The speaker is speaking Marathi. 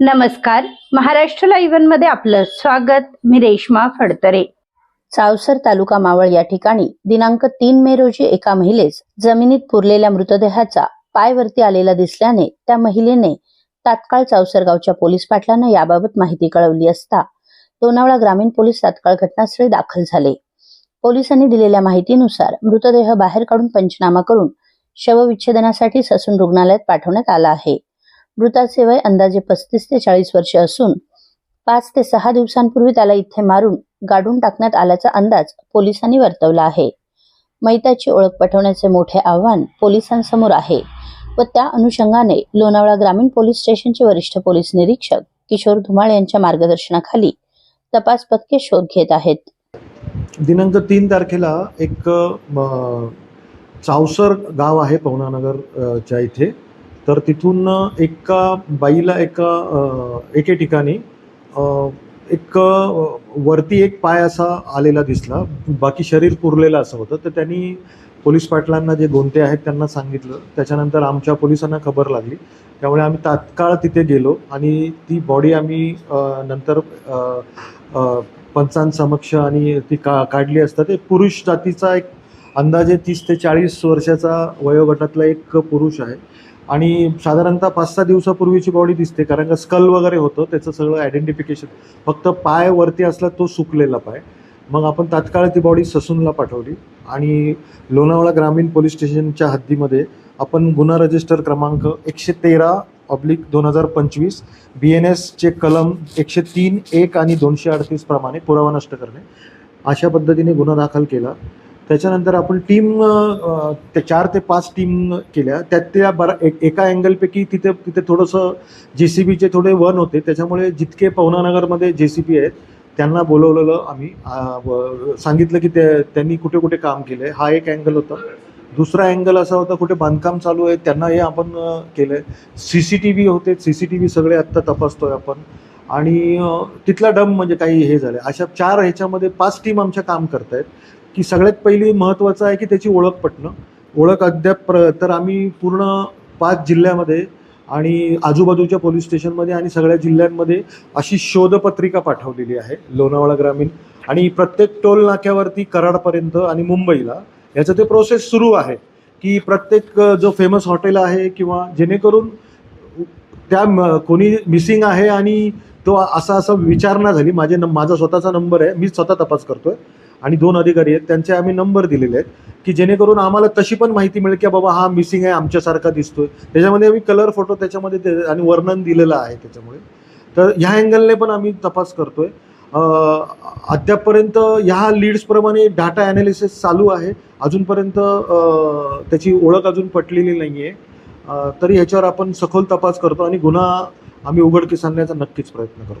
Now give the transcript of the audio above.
नमस्कार. महाराष्ट्र लाईव्हनमध्ये आपलं स्वागत. मी रेश्मा फडतरे. चावसर तालुका मावळ या ठिकाणी दिनांक तीन मे रोजी एका महिलेस जमिनीत पुरलेल्या मृतदेहाचा पायवरती आलेला दिसल्याने त्या महिलेने तात्काळ चावसर गावच्या पोलीस पाटलांना याबाबत माहिती कळवली असता लोणावळा ग्रामीण पोलीस तात्काळ घटनास्थळी दाखल झाले. पोलिसांनी दिलेल्या माहितीनुसार मृतदेह बाहेर काढून पंचनामा करून शवविच्छेदनासाठी ससून रुग्णालयात पाठवण्यात आला आहे. मृताचे वय अंदाजे पस्तीस ते चाळीस वर्ष असून पाच ते सहा दिवसांपूर्वी त्याला इथे मारून गाडून टाकण्यात आल्याचा अंदाज पोलिसांनी वर्तवला आहे. मैताची ओळख पटवण्याचे मोठे आव्हान पोलिसांसमोर आहे व त्या अनुषंगाने लोणावळा ग्रामीण पोलीस स्टेशनचे वरिष्ठ पोलीस निरीक्षक किशोर धुमाळ यांच्या मार्गदर्शनाखाली तपास पथके शोध घेत आहेत. दिनांक तीन तारखेला एक चावसर गाव आहे पवनानगर च्या इथे. तर तिथून एका बाईला एका एके ठिकाणी एक वरती एक पाय असा आलेला दिसला. बाकी शरीर पुरलेलं असं होतं. तर त्यांनी पोलीस पाटलांना जे गोंते आहेत त्यांना सांगितलं. त्याच्यानंतर आमच्या पोलिसांना खबर लागली. त्यामुळे आम्ही तात्काळ तिथे गेलो आणि ती बॉडी आम्ही नंतर पंचांसमक्ष आणि ती का काढली असता ते पुरुष जातीचा एक अंदाजे तीस ते चाळीस वर्षाचा वयोगटातला एक पुरुष आहे. आणि साधारणतः पाच सहा दिवसापूर्वीची बॉडी दिसते कारण का स्कल वगैरे होतं त्याचं सगळं आयडेंटिफिकेशन फक्त पाय वरती असला तो सुकलेला पाय. मग आपण तात्काळ ती बॉडी ससूनला पाठवली. आणि लोणावळा ग्रामीण पोलीस स्टेशनच्या हद्दीमध्ये आपण गुन्हा रजिस्टर क्रमांक एकशे तेरा ऑब्लिक दोन हजार पंचवीस बी एन एसचे कलम एकशे तीन एक आणि दोनशे अडतीस प्रमाणे पुरावा नष्ट करणे. अशा पद्धतीने गुन्हा दाखल केला. त्याच्यानंतर आपण टीम त्या चार ते पाच टीम केल्या. त्यात त्या बरा एक एका अँगलपैकी तिथे तिथे थोडंसं जे सी बीचे थोडे वन होते. त्याच्यामुळे जितके पवनानगरमध्ये जे सी बी आहेत त्यांना बोलवलेलं आम्ही सांगितलं की ते त्यांनी कुठे कुठे काम केलं आहे हा एक अँगल होता. दुसरा अँगल असा होता कुठे बांधकाम चालू आहे त्यांना हे आपण केलं आहे सी सी टी व्ही होते. सी सी टी व्ही सगळे आत्ता तपासतोय आपण. आणि तिथला डम म्हणजे काही हे झालं अशा चार ह्याच्यामध्ये पाच टीम आमच्या काम करत आहेत की सगळ्यात पहिली महत्त्वाचं आहे की त्याची ओळख पटणं. ओळख अद्याप प्र तर आम्ही पूर्ण पाच जिल्ह्यामध्ये आणि आजूबाजूच्या पोलीस स्टेशनमध्ये आणि सगळ्या जिल्ह्यांमध्ये अशी शोधपत्रिका पाठवलेली आहे लोणावळा ग्रामीण. आणि प्रत्येक टोल नाक्यावरती कराडपर्यंत आणि मुंबईला याचं ते प्रोसेस सुरू आहे की प्रत्येक जो फेमस हॉटेल आहे किंवा जेणेकरून त्या कोणी मिसिंग आहे आणि तो असा असं विचारणा झाली. माझे न माझा स्वतःचा नंबर आहे. मी स्वतः तपास करतोय. आणि दोन अधिकारी आहेत त्यांचे आम्ही नंबर दिलेले आहेत की जेणेकरून आम्हाला तशी पण माहिती मिळेल की बाबा हा मिसिंग आहे आमच्यासारखा दिसतोय. त्याच्यामध्ये आम्ही कलर फोटो त्याच्यामध्ये आणि वर्णन दिलेलं आहे त्याच्यामुळे. तर ह्या अँगलने पण आम्ही तपास करतोय. अद्यापपर्यंत ह्या लीड्सप्रमाणे डाटा ॲनालिसिस चालू आहे. अजूनपर्यंत त्याची ओळख अजून पटलेली नाही आहे तरी ह्याच्यावर आपण सखोल तपास करतो आणि गुन्हा आम्ही उघडकीस आणण्याचा नक्कीच प्रयत्न करतो.